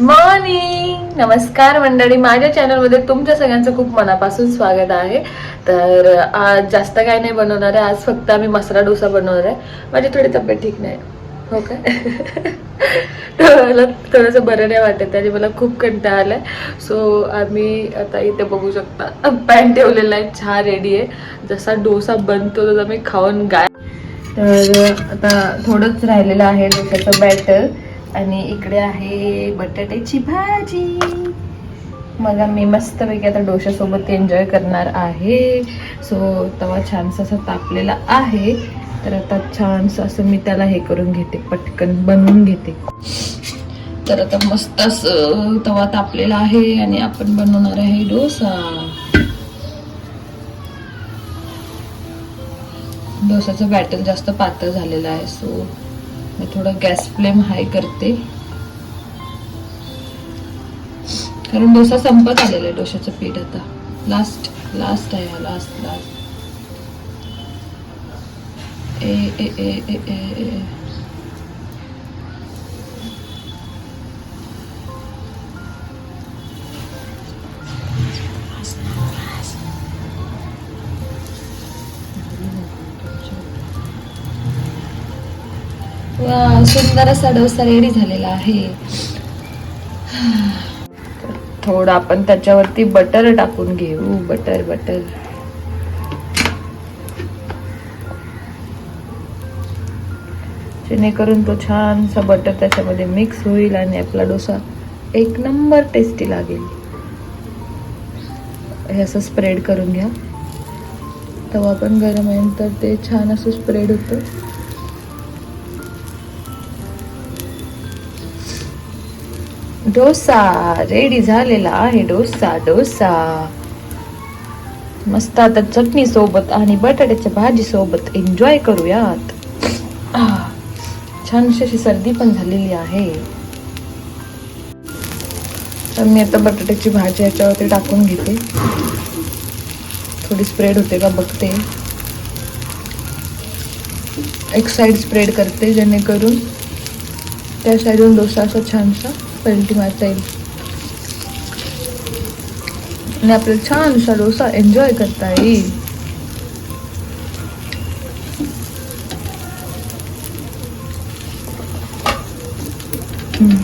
Morning नमस्कार मंडळी. माझ्या चॅनलमध्ये तुमच्या सगळ्यांचं खूप मनापासून स्वागत आहे. तर आज जास्त काय नाही बनवणार आहे. आज फक्त आम्ही मसाला डोसा बनवणार आहे. माझी थोडी तब्येत ठीक नाही. हो काय मला थोडंसं बरं नाही वाटत आणि मला खूप कंटाळा आलाय सो आम्ही आता इथे बघू शकता. पॅन ठेवलेला आहे. चहा रेडी आहे. जसा डोसा बनतो तसा मी खाऊन गाय. तर आता थोडंच राहिलेलं आहे. डोशाचं बॅटर आणि इकडे आहे बटाट्याची भाजी. मला मी मस्तपैकी आता डोशासोबत एन्जॉय करणार आहे. सो तवा छानसा असा तापलेला आहे. तर आता छानसं असं मी त्याला हे करून घेते पटकन बनवून घेते. तर आता मस्त असं तवा तापलेला आहे आणि आपण बनवणार आहे डोसा. डोसाचं बॅटर जास्त पातळ झालेलं आहे सो मी थोडं गॅस फ्लेम हाय करते. कारण डोसा संपत आलेला आहे डोशाचं पीठ आता. लास्ट लास्ट आहे हा लास्ट लास्ट ए ए ए ए ए ए वा सुंदर असा डोसा रेडी झालेला आहे. थोडं आपण त्याच्यावरती बटर टाकून घेऊ. बटर बटर जेणेकरून तो छानसा बटर त्याच्यामध्ये मिक्स होईल आणि आपला डोसा एक नंबर टेस्टी लागेल. हे असं स्प्रेड करून घ्या. तवा पण गरम आहे तर ते छान असं स्प्रेड होतं. डोसा रेडी झालेला आहे डोसा डोसा. मस्त आता चटणी सोबत आणि बटाट्याच्या भाजी सोबत एन्जॉय करूयात. छान अशी सर्दी पण झालेली आहे. तर मी आता बटाट्याची भाजी याच्यावरती टाकून घेते. थोडी स्प्रेड होते का बघते. एक साईड स्प्रेड करते जेणेकरून त्या साईडून डोसा असा छानसा पेंटिंग मारता येईल आणि आपल्याला छानसा डोसा एन्जॉय करता येईल.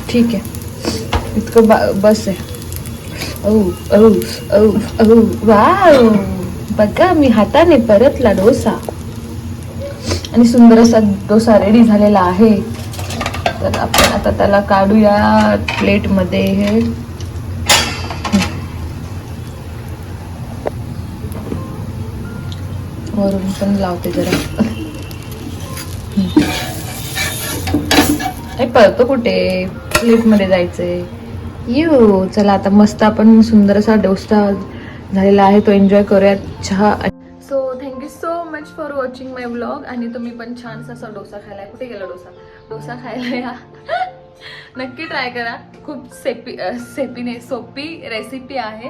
ठीक आहे. इतकं बा बस आहे. औ औ औ औ वाव. बघा मी हाताने परतला डोसा. आणि सुंदर असा डोसा रेडी झालेला आहे. तर आपण आता त्याला काढूया प्लेटमध्ये हे. वरून पण लावते जरा. हे पळतो कुठे? प्लेटमध्ये जायचंय. यू चला आता मस्त आपण सुंदर असा डोसा झालेला आहे तो एन्जॉय करूयात. चहा. So thank you so much for watching my blog आणि तुम्ही पण छानसा असा डोसा खायला. कुठे गेला डोसा? डोसा खायला या. नक्की ट्राय करा. खूप सेपी सेपीने सेपी नाही सोपी रेसिपी आहे.